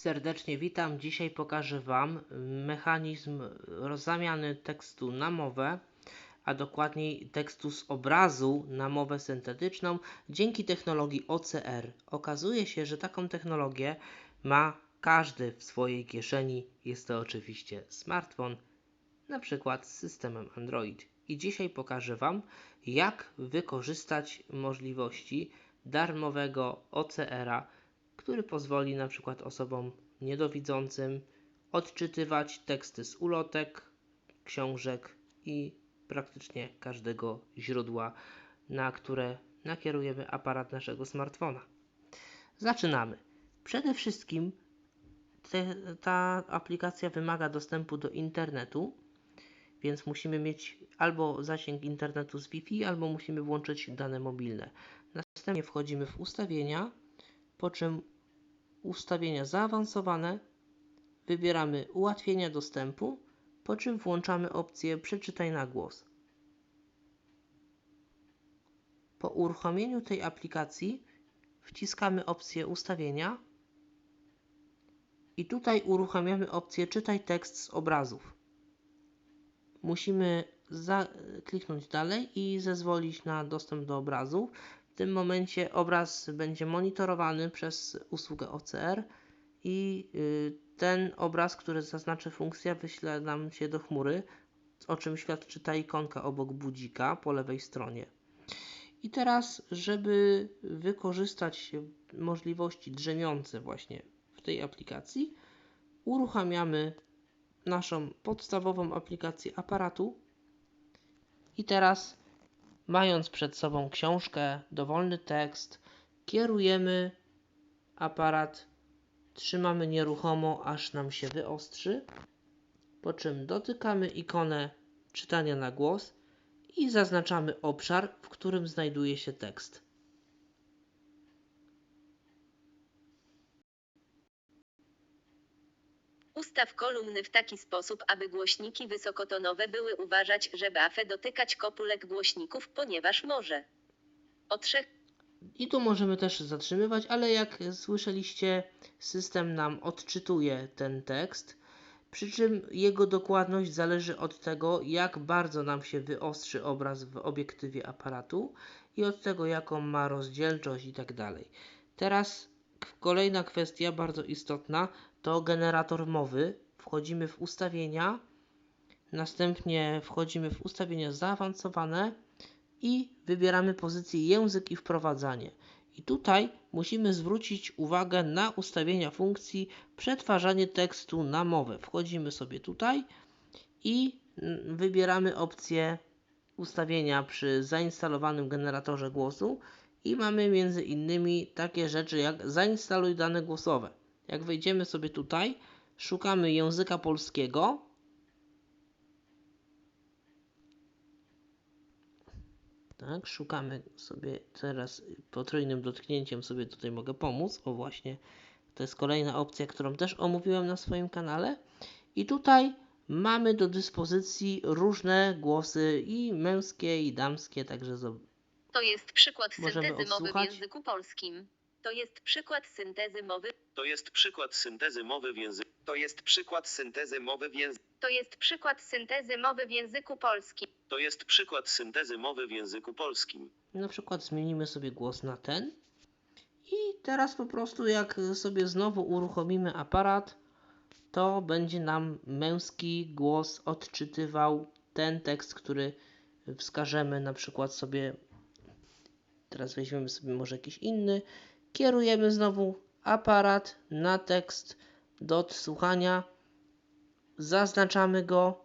Serdecznie witam. Dzisiaj pokażę Wam mechanizm zamiany tekstu na mowę, a dokładniej tekstu z obrazu na mowę syntetyczną dzięki technologii OCR. Okazuje się, że taką technologię ma każdy w swojej kieszeni. Jest to oczywiście smartfon, na przykład z systemem Android. I dzisiaj pokażę Wam, jak wykorzystać możliwości darmowego OCR-a który pozwoli na przykład osobom niedowidzącym odczytywać teksty z ulotek, książek i praktycznie każdego źródła, na które nakierujemy aparat naszego smartfona. Zaczynamy. Przede wszystkim te, ta aplikacja wymaga dostępu do internetu, więc musimy mieć albo zasięg internetu z Wi-Fi, albo musimy włączyć dane mobilne. Następnie wchodzimy w ustawienia, po czym ustawienia zaawansowane, wybieramy ułatwienia dostępu, po czym włączamy opcję przeczytaj na głos. Po uruchomieniu tej aplikacji wciskamy opcję ustawienia i tutaj uruchamiamy opcję czytaj tekst z obrazów. Musimy kliknąć dalej i zezwolić na dostęp do obrazów. W tym momencie obraz będzie monitorowany przez usługę OCR i y, ten obraz, który zaznaczy funkcja, wyśle nam się do chmury, o czym świadczy ta ikonka obok budzika po lewej stronie. I teraz, żeby wykorzystać możliwości drzemiące właśnie w tej aplikacji, uruchamiamy naszą podstawową aplikację aparatu i teraz Mając przed sobą książkę, dowolny tekst, kierujemy aparat, trzymamy nieruchomo, aż nam się wyostrzy, po czym dotykamy ikonę czytania na głos i zaznaczamy obszar, w którym znajduje się tekst. Ustaw kolumny w taki sposób, aby głośniki wysokotonowe były uważać, że bafę dotykać kopulek głośników, ponieważ może. O trzech I tu możemy też zatrzymywać, ale jak słyszeliście, system nam odczytuje ten tekst, przy czym jego dokładność zależy od tego, jak bardzo nam się wyostrzy obraz w obiektywie aparatu i od tego, jaką ma rozdzielczość i tak. Teraz kolejna kwestia bardzo istotna to generator mowy. Wchodzimy w ustawienia, następnie wchodzimy w ustawienia zaawansowane i wybieramy pozycję język i wprowadzanie. I tutaj musimy zwrócić uwagę na ustawienia funkcji przetwarzanie tekstu na mowę. Wchodzimy sobie tutaj i wybieramy opcję ustawienia przy zainstalowanym generatorze głosu i mamy między innymi takie rzeczy jak zainstaluj dane głosowe. Jak wejdziemy sobie tutaj, szukamy języka polskiego. Tak, szukamy sobie teraz potrójnym dotknięciem sobie tutaj mogę pomóc. O właśnie, to jest kolejna opcja, którą też omówiłem na swoim kanale. I tutaj mamy do dyspozycji różne głosy i męskie i damskie, także to jest przykład syntezy mowy w języku polskim. To jest przykład syntezy mowy. To jest przykład syntezy mowy w języku. To jest przykład syntezy mowy w języku. To jest przykład syntezy mowy w języku polskim. To jest przykład syntezy mowy w języku polskim. Na przykład zmienimy sobie głos na ten. I teraz po prostu jak sobie znowu uruchomimy aparat, to będzie nam męski głos odczytywał ten tekst, który wskażemy na przykład sobie Teraz weźmiemy sobie może jakiś inny. Kierujemy znowu aparat na tekst do odsłuchania. Zaznaczamy go.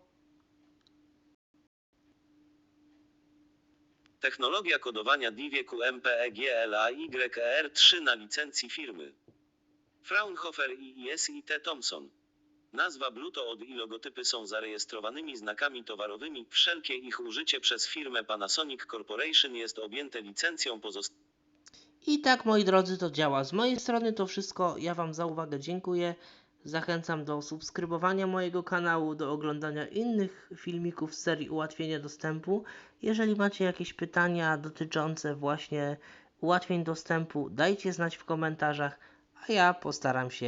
Technologia kodowania DIVieku MPEGLAYER3 na licencji firmy Fraunhofer i ISIT Thomson. Nazwa Bluetooth i logotypy są zarejestrowanymi znakami towarowymi. Wszelkie ich użycie przez firmę Panasonic Corporation jest objęte licencją pozostałą. I tak moi drodzy to działa. Z mojej strony to wszystko. Ja Wam za uwagę dziękuję. Zachęcam do subskrybowania mojego kanału, do oglądania innych filmików z serii ułatwienia dostępu. Jeżeli macie jakieś pytania dotyczące właśnie ułatwień dostępu, dajcie znać w komentarzach, a ja postaram się